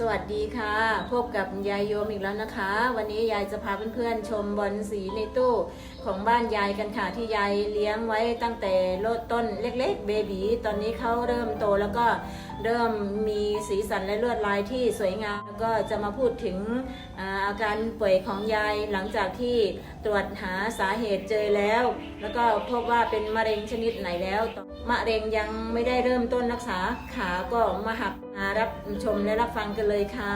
สวัสดีค่ะ พบกับยายโยมอีกแล้วนะคะ วันนี้ยายจะพาเพื่อนๆชมบอลสีในตู้ของบ้านยายกันค่ะที่ยายเลี้ยงไว้ตั้งแต่โลดต้นเล็กๆเบบีตอนนี้เขาเริ่มโตแล้วก็ เริ่มมีสีสันและลวดลายที่สวยงาม แล้วก็จะมาพูดถึงอาการป่วยของยายหลังจากที่ตรวจหาสาเหตุเจอแล้ว แล้วก็พบว่าเป็นมะเร็งชนิดไหนแล้วมะเร็งยังไม่ได้เริ่มต้นรักษาขาก็มาหักมารับชมและรับฟังกันเลยค่ะ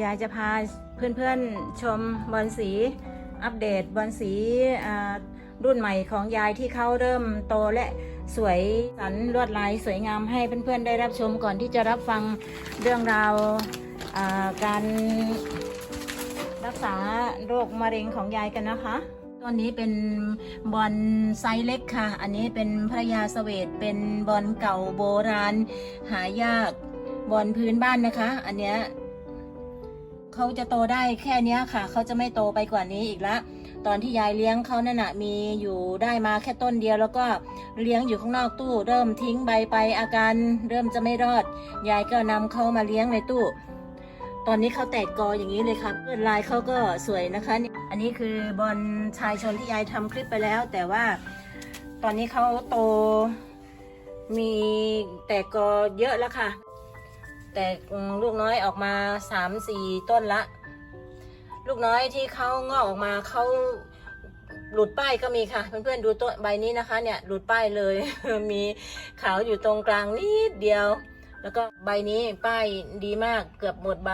ยายจะพาเพื่อนๆชมบอลสีอัปเดตบอลสีรุ่นใหม่ของยายที่เขาเริ่มโตและ สวยสันลวดลายสวยงามให้เพื่อนๆได้รับชมก่อนที่จะรับฟังเรื่องราวาการรักษาโรคมะเร็งของยายกันนะคะตัวนี้เป็นบอลไซส์เล็กค่ะ อันนี้เป็นพระยาเสวตเป็นบอลเก่าโบราณ หายากบอลพื้นบ้านนะคะ อันเนี้ยเขาจะโตได้แค่เนี้ยค่ะ เขาจะไม่โตไปกว่านี้อีกละ ตอนที่ยายเลี้ยงเขานั่นน่ะมีอยู่ได้มาแค่ต้นเดียว แล้วก็เลี้ยงอยู่ข้างนอกตู้ เริ่มทิ้งใบไปอาการเริ่มจะไม่รอด ยายก็นำเขามาเลี้ยงในตู้ ตอนนี้เขาแตกกออย่างนี้เลยค่ะลวดลายเขาก็สวยนะคะ อันนี้คือบอลชายชนที่ยายทำคลิปไปแล้ว แต่ว่าตอนนี้เขาโต มีแตกกอเยอะแล้วค่ะ แตกลูกน้อยออกมาสามสี่ต้นละ ลูกน้อยที่เขางอกออกมาเขาหลุดป้ายก็มีค่ะ เพื่อนๆดูต้นใบนี้นะคะ เนี่ยหลุดป้ายเลย มีขาวอยู่ตรงกลางนิดเดียว แล้วก็ใบนี้ป้ายดีมากเกือบหมดใบ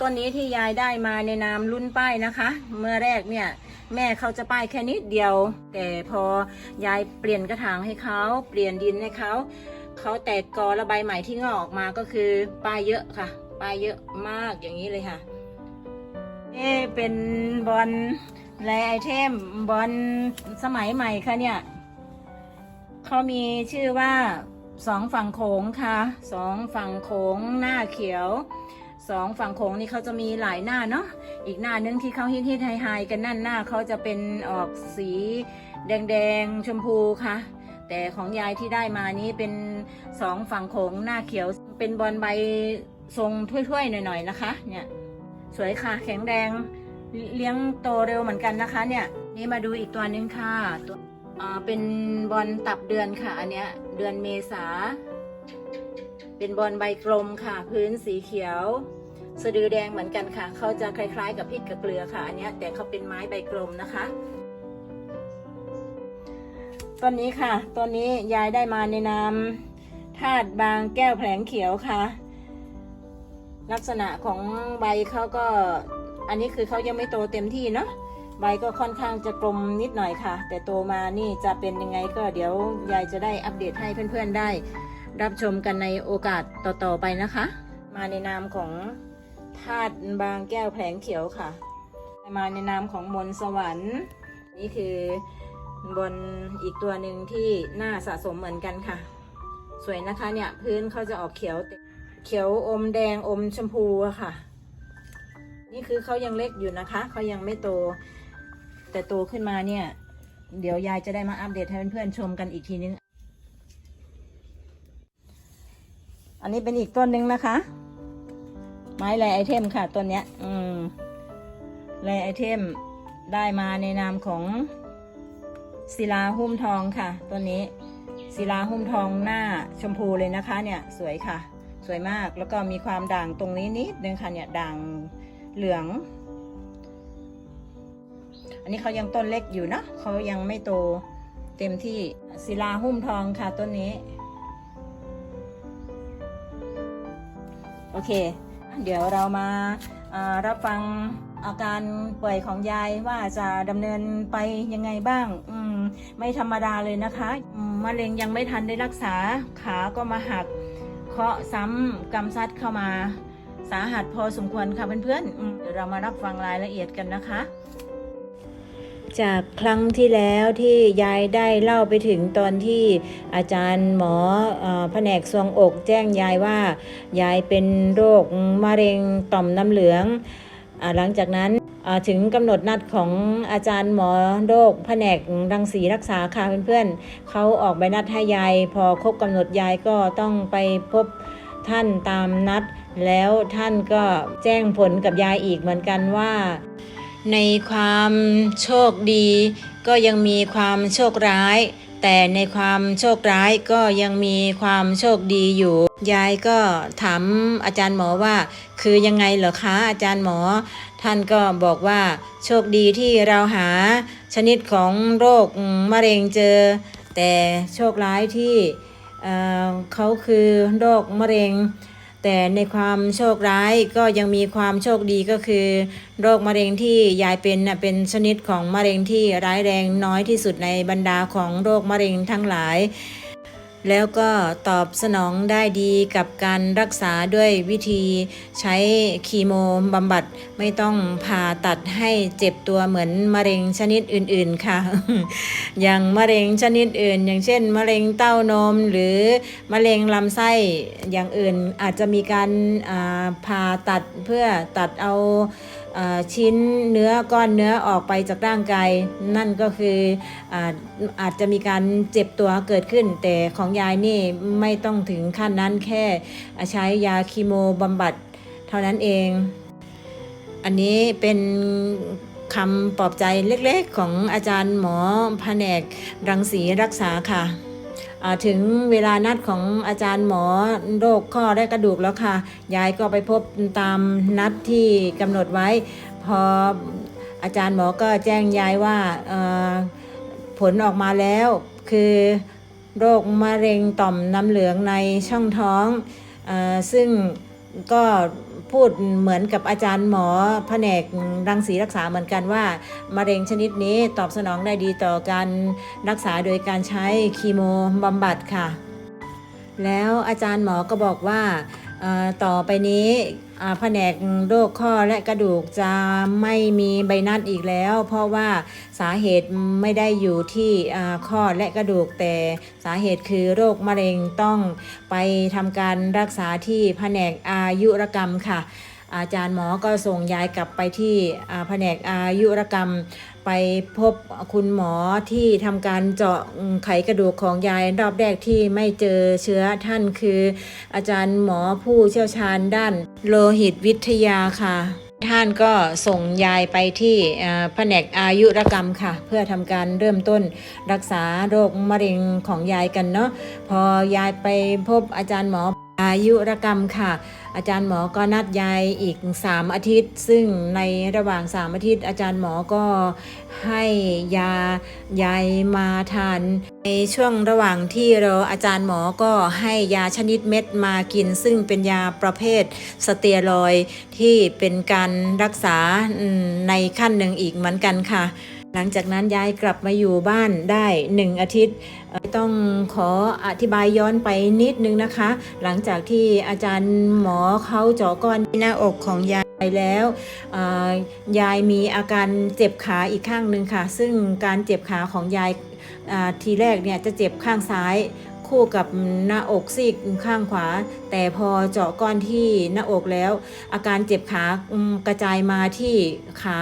ต้นนี้ที่ยายได้มาในนามรุ่นป้ายนะคะ เมื่อแรกเนี่ยแม่เขาจะป้ายแค่นิดเดียว แต่พอยายเปลี่ยนกระถางให้เขาเปลี่ยนดินให้เขาเขาแตกกอและใบใหม่ที่งอกออกมาก็คือป้ายเยอะค่ะป้ายเยอะมากอย่างนี้เลยค่ะ นี่เป็นบอลแลไอเทมบอลสมัยใหม่ค่ะเนี่ยเขามีชื่อว่าสองฝั่งโขงค่ะสองฝั่งโขงหน้าเขียวสองฝั่งโขงนี่เขาจะมีหลายหน้าเนาะอีกหน้านึงที่เขาฮิตฮิตไฮไฮกันนั่นหน้าเขาจะเป็นออกสีแดงๆชมพูค่ะ แต่ของยายที่ได้มานี้เป็นสองฝั่งโขงหน้าเขียวเป็นบอลใบทรงถ้วยๆหน่อยๆนะคะ เนี่ย สวยค่ะ แข็งแรงเลี้ยงโตเร็วเหมือนกันนะคะ เนี่ย นี่มาดูอีกตัวนึงค่ะตัวอ่าเป็นบอลตับเดือนค่ะ อันเนี้ย เดือนเมษา เป็นบอลใบกลมค่ะ พื้นสีเขียว สะดือแดงเหมือนกันค่ะ เขาจะคล้ายๆ กับพริกกับเกลือค่ะ อันเนี้ยแต่เขาเป็นไม้ใบกลมนะคะต้นนี้ค่ะต้นนี้ยายได้มาในนามธาตุบางแก้วแผลงเขียวค่ะ ลักษณะของใบเขาก็อันนี้คือเขายังไม่โตเต็มที่เนาะใบก็ค่อนข้างจะกลมนิดหน่อยค่ะ แต่โตมานี่จะเป็นยังไงก็เดี๋ยวยายจะได้อัปเดตให้เพื่อนๆได้ รับชมกันในโอกาสต่อๆไปนะคะ มาในนามของธาตุบางแก้วแผลงเขียวค่ะ มาในนามของมนสวรรค์นี่คือบนอีกตัวหนึ่งที่น่าสะสมเหมือนกันค่ะ สวยนะคะเนี่ยพื้นเขาจะออกเขียวเต็ม เขียวอมแดงอมชมพูอะค่ะ นี่คือเขายังเล็กอยู่นะคะเขายังไม่โต แต่โตขึ้นมาเนี่ย เดี๋ยวยายจะได้มาอัปเดตให้เพื่อนๆชมกันอีกทีนึง อันนี้เป็นอีกต้นหนึ่งนะคะ ไม้แรไอเทมค่ะต้นเนี้ย อืมแรไอเทมได้มาในนามของศิลาหุ้มทองค่ะต้นนี้ศิลาหุ้มทองหน้าชมพูเลยนะคะเนี่ย สวยค่ะ สวยมากแล้วก็มีความด่างตรงนี้นิดนึงค่ะเนี่ยด่างเหลือง อันนี้เขายังต้นเล็กอยู่นะเขายังไม่โตเต็มที่ศิลาหุ้มทองค่ะต้นนี้ โอเค เดี๋ยวเรามาารับฟังอาการป่วยของยายว่าจะดำเนินไปยังไงบ้าง อืม ไม่ธรรมดาเลยนะคะ มะเร็งยังไม่ทันได้รักษา ขาก็มาหัก เคาะซ้ำกำซัดเข้ามาสาหัสพอสมควรค่ะเพื่อนๆเดี๋ยวเรามารับฟังรายละเอียดกันนะคะ จากครั้งที่แล้วที่ยายได้เล่าไปถึงตอนที่อาจารย์หมอแผนกทรวงอกแจ้งยายว่า ยายเป็นโรคมะเร็งต่อมน้ำเหลืองอหลังจากนั้น ถึงกำหนดนัดของอาจารย์หมอโรคแผนกรังสีรักษาค่ะเพื่อนๆเขาออกใบนัดให้ยาย พอครบกำหนดยายก็ต้องไปพบท่านตามนัด แล้วท่านก็แจ้งผลกับยายอีกเหมือนกันว่า ในความโชคดี ก็ยังมีความโชคร้าย แต่ในความโชคร้ายก็ยังมีความโชคดีอยู่ ยายก็ถามอาจารย์หมอว่า คือยังไงเหรอคะอาจารย์หมอ ท่านก็บอกว่าโชคดีที่เราหาชนิดของโรคมะเร็งเจอ แต่โชคร้ายที่เเขาคือโรคมะเร็ง แต่ในความโชคร้ายก็ยังมีความโชคดีก็คือ โรคมะเร็งที่ยายเป็นเป็นชนิดของมะเร็งที่ร้ายแรงน้อยที่สุดในบรรดาของโรคมะเร็งทั้งหลาย แล้วก็ตอบสนองได้ดีกับการรักษาด้วยวิธีใช้คีโมบำบัดไม่ต้องผ่าตัดให้เจ็บตัวเหมือนมะเร็งชนิดอื่นๆค่ะ อย่างมะเร็งชนิดอื่น อย่างเช่น มะเร็งเต้านม หรือมะเร็งลำไส้อย่างอื่นอาจจะมีการผ่าตัดเพื่อตัดเอา ชิ้นเนื้อก้อนเนื้อออกไปจากร่างกาย นั่นก็คืออาอาจจะมีการเจ็บตัวเกิดขึ้น แต่ของยายนี่ไม่ต้องถึงขั้นนั้นแค่ใช้ยาคีโมบำบัดเท่านั้นเอง อันนี้เป็นคำปลอบใจเล็กๆ ของอาจารย์หมอแผนกรังสีรักษาค่ะ ถึงเวลานัดของอาจารย์หมอโรคข้อและกระดูกแล้วค่ะ ยายก็ไปพบตามนัดที่กำหนดไว้ พออาจารย์หมอก็แจ้งยายว่าผลออกมาแล้ว คือโรคมะเร็งต่อมน้ำเหลืองในช่องท้องอซึ่งก็ พูดเหมือนกับอาจารย์หมอแผนกรังสีรักษาเหมือนกันว่ามะเร็งชนิดนี้ตอบสนองได้ดีต่อการรักษาโดยการใช้คีโมบำบัดค่ะ แล้วอาจารย์หมอก็บอกว่าต่อไปนี้ แผนกโรคข้อและกระดูกจะไม่มีใบนัดอีกแล้ว เพราะว่าสาเหตุไม่ได้อยู่ที่ข้อและกระดูกแต่สาเหตุคือโรคมะเร็งต้องไปทำการรักษาที่แผนกอายุรกรรมค่ะ อาจารย์หมอก็ส่งยายกลับไปที่แผนกอายุรกรรม ไปพบคุณหมอที่ทำการเจาะไขกระดูกของยายรอบแรกที่ไม่เจอเชื้อท่านคือ อาจารย์หมอผู้เชี่ยวชาญด้านโลหิตวิทยาค่ะท่านก็ส่งยายไปที่แผนกอายุรกรรมค่ะ เพื่อทำการเริ่มต้นรักษาโรคมะเร็งของยายกันเนาะพอยายไปพบอาจารย์หมอ ยุรกรรมค่ะ อาจารย์หมอก็นัดยายอีก 3 อาทิตย์ ซึ่งในระหว่าง 3 อาทิตย์ อาจารย์หมอก็ให้ยายายมาทานในช่วงระหว่างที่เรออาจารย์หมอก็ให้ยาชนิดเม็ดมากิน ซึ่งเป็นยาประเภทสเตียรอยที่เป็นการรักษาในขั้นหนึ่งอีกเหมือนกันค่ะ หลังจากนั้นยายกลับมาอยู่บ้านได้หนึ่งอาทิตย์ ต้องขออธิบายย้อนไปนิดนึงนะคะ หลังจากที่อาจารย์หมอเขาเจาะก้อนที่หน้าอกของยายแล้วยายมีอาการเจ็บขาอีกข้างหนึ่งค่ะ ซึ่งการเจ็บขาของยายทีแรกเนี่ยจะเจ็บข้างซ้าย คู่กับหน้าอกซีกข้างขวา แต่พอเจาะก้อนที่หน้าอกแล้ว อาการเจ็บขากระจายมาที่ขา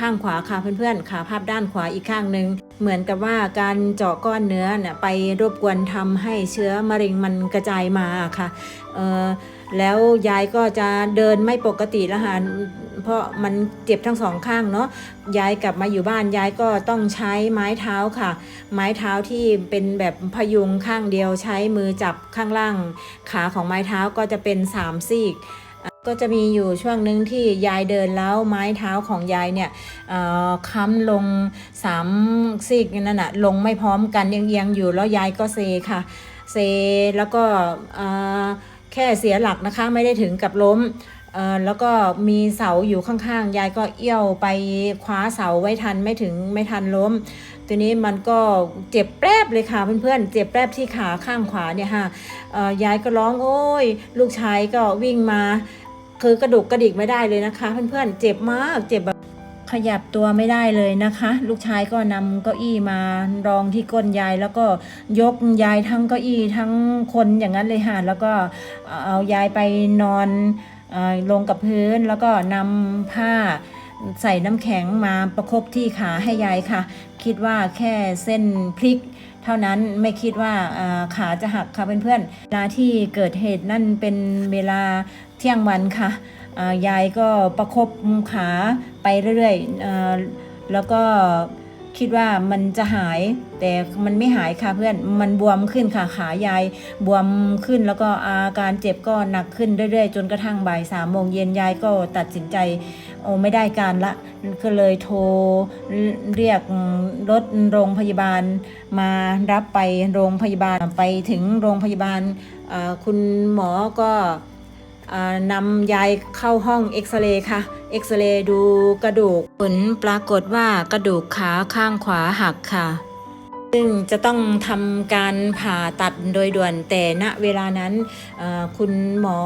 ข้างขวาค่ะเพื่อนๆขาภาพด้านขวาอีกข้างหนึ่ง เหมือนกับว่าการเจาะก้อนเนื้อน่ะไปรบกวนทำให้เชื้อมะเร็งมันกระจายมาค่ะเออแล้วยายก็จะเดินไม่ปกติล้วค่ะเพราะมันเจ็บทั้งสองข้างเนาะยายกลับมาอยู่บ้านยายก็ต้องใช้ไม้เท้าค่ะ ไม้เท้าที่เป็นแบบพยุงข้างเดียวใช้มือจับข้างล่าง ขาของไม้เท้าก็จะเป็นสามซีก ก็จะมีอยู่ช่วงหนึ่งที่ยายเดินแล้วไม้เท้าของยายเนี่ยค้ำลงสามซีกนั่นน่ะลงไม่พร้อมกันเอียงๆอยู่แล้วยายก็เซค่ะ เซแล้วก็แค่เสียหลักนะคะไม่ได้ถึงกับล้มแล้วก็มีเสาอยู่ข้างๆ ยายก็เอี้ยวไปคว้าเสาไว้ทันไม่ถึงไม่ทันล้มทีนี้มันก็เจ็บแปรบเลยค่ะเพื่อนๆ เจ็บแปรบที่ขาข้างขวาเนี่ยค่ะยายก็ร้องโอ้ย ลูกชายก็วิ่งมา คือกระดูกกระดิกไม่ได้เลยนะคะ เพื่อนๆเจ็บมากเจ็บแบบขยับตัวไม่ได้เลยนะคะ ลูกชายก็นำเก้าอี้มารองที่ก้นยาย แล้วก็ยกยายทั้งเก้าอี้ทั้งคนอย่างนั้นเลยค่ะแล้วก็เอายายไปนอนลงกับพื้นแล้วก็นำผ้าใส่น้ำแข็งมาประคบที่ขาให้ยายค่ะ คิดว่าแค่เส้นพลิก เท่านั้นไม่คิดว่าอ่าขาจะหักค่ะเพื่อนๆเวลาที่เกิดเหตุนั่นเป็นเวลา เที่ยงวันค่ะยายก็ประคบขาไปเรื่อยๆแล้วก็คิดว่ามันจะหายแต่มันไม่หายค่ะเพื่อนมันบวมขึ้นค่ะขายายบวมขึ้นแล้วก็อาการเจ็บก็หนักขึ้นเรื่อยๆ จนกระทั่งบ่ายสามโมงเย็นยายก็ตัดสินใจโอ้ไม่ได้การละก็เลยโทรเรียกรถโรงพยาบาลมารับไปโรงพยาบาลไปถึงโรงพยาบาลคุณหมอก็ นำยายเข้าห้องเอ็กซเรย์ค่ะ เอ็กซเรย์ดูกระดูก ผลปรากฏว่ากระดูกขาข้างขวาหักค่ะ ซึ่งจะต้องทำการผ่าตัดโดยด่วนแต่ณเวลานั้น คุณหมอ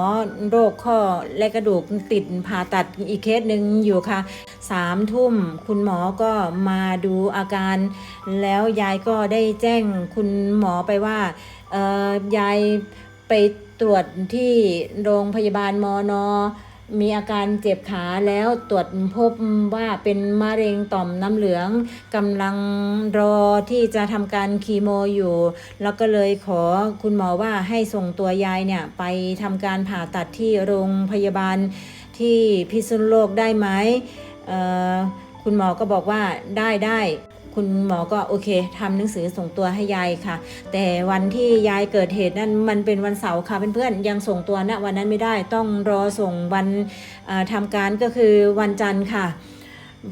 โรคข้อและกระดูกติดผ่าตัดอีกเคสหนึ่งอยู่ค่ะสามทุ่มคุณหมอก็มาดูอาการ แล้วยายก็ได้แจ้งคุณหมอไปว่ายายไป ตรวจที่โรงพยาบาลมอนอมีอาการเจ็บขาแล้วตรวจพบว่าเป็นมะเร็งต่อมน้ำเหลืองกำลังรอที่จะทำการคีโมอยู่ แล้วก็เลยขอคุณหมอว่าให้ส่งตัวยายเนี่ย ไปทำการผ่าตัดที่โรงพยาบาลที่พิษณุโลกได้ไหมคุณหมอก็บอกว่าได้ได้ คุณหมอก็โอเคทำหนังสือส่งตัวให้ยายค่ะ แต่วันที่ยายเกิดเหตุนั้นมันเป็นวันเสาร์ค่ะเพื่อนๆยังส่งตัวณวันนั้นไม่ได้ต้องรอส่งวันเอ่อทำการก็คือวันจันทร์ค่ะ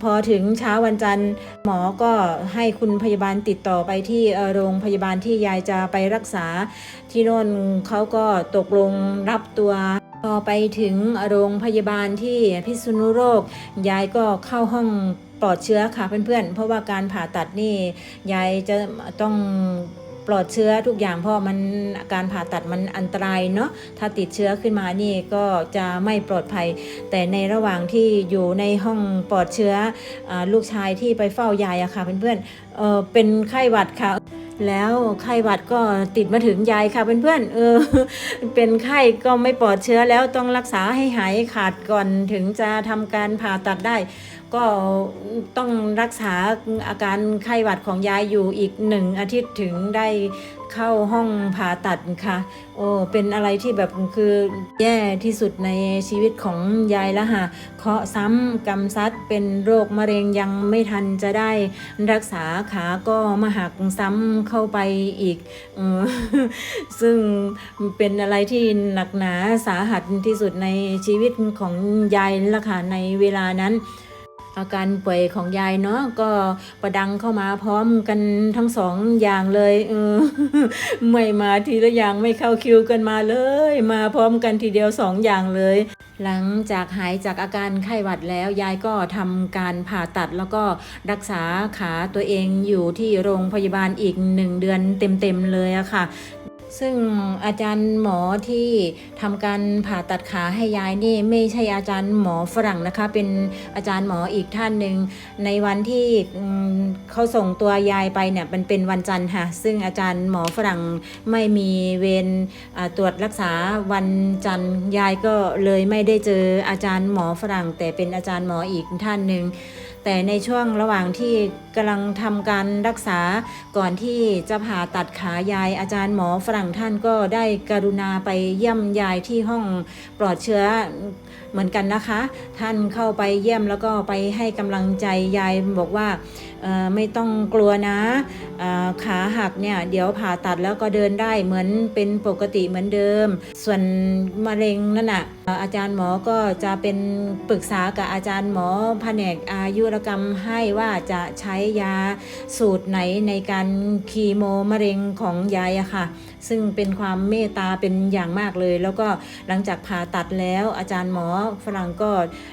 พอถึงเช้าวันจันทร์หมอก็ให้คุณพยาบาลติดต่อไปที่โรงพยาบาลที่ยายจะไปรักษา ที่โน่นเขาก็ตกลงรับตัวพอไปถึงโรงพยาบาลที่พิษณุโลกยายก็เข้าห้อง ปลอดเชื้อค่ะเพื่อนๆ เพราะว่าการผ่าตัดนี่ยายจะต้องปลอดเชื้อทุกอย่างเพราะมันการผ่าตัดมันอันตรายเนาะถ้าติดเชื้อขึ้นมานี่ก็จะไม่ปลอดภัย แต่ในระหว่างที่อยู่ในห้องปลอดเชื้ออลูกชายที่ไปเฝ้ายายอะค่ะเพื่อนๆเออเป็นไข้หวัดค่ะแล้วไข้หวัดก็ติดมาถึงยายค่ะเพื่อนๆ เออ เป็นไข้ก็ไม่ปลอดเชื้อแล้วต้องรักษาให้หายขาดก่อนถึงจะทำการผ่าตัดได้ ก็ต้องรักษาอาการไข้หวัดของยายอยู่อีกหนึ่งอาทิตย์ถึงได้เข้าห้องผ่าตัดค่ะ โอ้เป็นอะไรที่แบบคือแย่ที่สุดในชีวิตของยายล้วค่ะเคาะซ้ำกรรมซัดเป็นโรคมะเร็งยังไม่ทันจะได้รักษาขาก็มาหักซ้ำเข้าไปอีกออซึ่งเป็นอะไรที่หนักหนาสาหัสที่สุดในชีวิตของยายละค่ะในเวลานั้น อาการป่วยของยายเนาะก็ประดังเข้ามาพร้อมกันทั้งสองอย่างเลยเออไม่มาทีละอย่างไม่เข้าคิวกันมาเลย มาพร้อมกันทีเดียวสองอย่างเลย หลังจากหายจากอาการไข้หวัดแล้ว ยายก็ทำการผ่าตัดแล้วก็รักษาขาตัวเองอยู่ที่โรงพยาบาลอีกหนึ่งเดือนเต็มๆเลยอะค่ะ ซึ่งอาจารย์หมอที่ทำการผ่าตัดขาให้ยายนี่ไม่ใช่อาจารย์หมอฝรั่งนะคะ เป็นอาจารย์หมออีกท่านหนึ่งในวันที่เขาส่งตัวยายไปเนี่ยมันเป็นวันจันทร์ค่ะซึ่งอาจารย์หมอฝรั่งไม่มีเวรตรวจรักษาวันจันทร์ยายก็เลยไม่ได้เจออาจารย์หมอฝรั่ง แต่เป็นอาจารย์หมออีกท่านหนึ่ง แต่ในช่วงระหว่างที่กำลังทำการรักษาก่อนที่จะผ่าตัดขายายอาจารย์หมอฝรั่งท่านก็ได้กรุณาไปเยี่ยมยายที่ห้องปลอดเชื้อเหมือนกันนะคะ ท่านเข้าไปเยี่ยมแล้วก็ไปให้กำลังใจยายบอกว่า ไม่ต้องกลัวนะขาหักเนี่ยเดี๋ยวผ่าตัดแล้วก็เดินได้เหมือนเป็นปกติเหมือนเดิม ส่วนมะเร็งนั่นน่ะเอ่ออาจารย์หมอก็จะเป็นปรึกษากับอาจารย์หมอแผนกอายุรกรรมให้ว่าจะใช้ยาสูตรไหนในการคีโมมะเร็งของยายอะค่ะ ซึ่งเป็นความเมตตาเป็นอย่างมากเลย แล้วก็หลังจากผ่าตัดแล้วอาจารย์หมอฝรั่งก็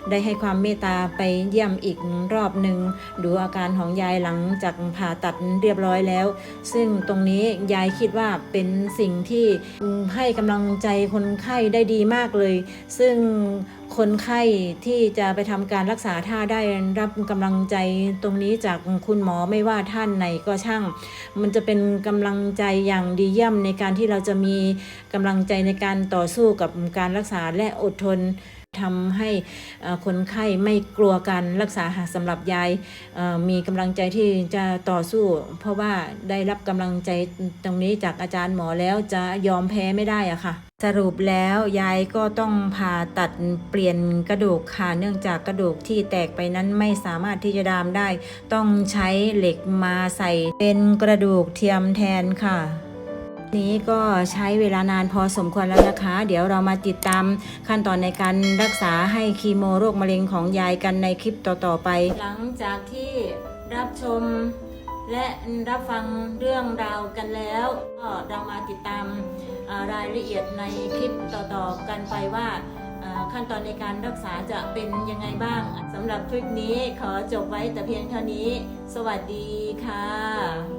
ได้ให้ความเมตตาไปเยี่ยมอีกรอบหนึ่งดูอาการของยายหลังจากผ่าตัดเรียบร้อยแล้ว ซึ่งตรงนี้ยายคิดว่าเป็นสิ่งที่ให้กำลังใจคนไข้ได้ดีมากเลย ซึ่งคนไข้ที่จะไปทำการรักษาถ้าได้รับกำลังใจตรงนี้จากคุณหมอไม่ว่าท่านไหนก็ช่าง มันจะเป็นกำลังใจอย่างดีเยี่ยมในการที่เราจะมีกำลังใจในการต่อสู้กับการรักษาและอดทน ทำให้คนไข้ไม่กลัวการรักษาหาสำหรับยายมีกำลังใจที่จะต่อสู้ เพราะว่าได้รับกำลังใจตรงนี้จากอาจารย์หมอแล้วจะยอมแพ้ไม่ได้อะค่ะสรุปแล้วยายก็ต้องผ่าตัดเปลี่ยนกระดูกค่ะเนื่องจากกระดูกที่แตกไปนั้นไม่สามารถที่จะดามได้ ต้องใช้เหล็กมาใส่เป็นกระดูกเทียมแทนค่ะ นี้ก็ใช้เวลานานพอสมควรแล้วนะคะ เดี๋ยวเรามาติดตามขั้นตอนในการรักษาให้คีโมโรคมะเร็งของยายกันในคลิปต่อๆไป หลังจากที่รับชมและรับฟังเรื่องราวกันแล้วก็เรามาติดตามรายละเอียดในคลิปต่อๆกันไปว่าขั้นตอนในการรักษาจะเป็นยังไงบ้างสำหรับคลิปนี้ขอจบไว้แต่เพียงเท่านี้ สวัสดีค่ะ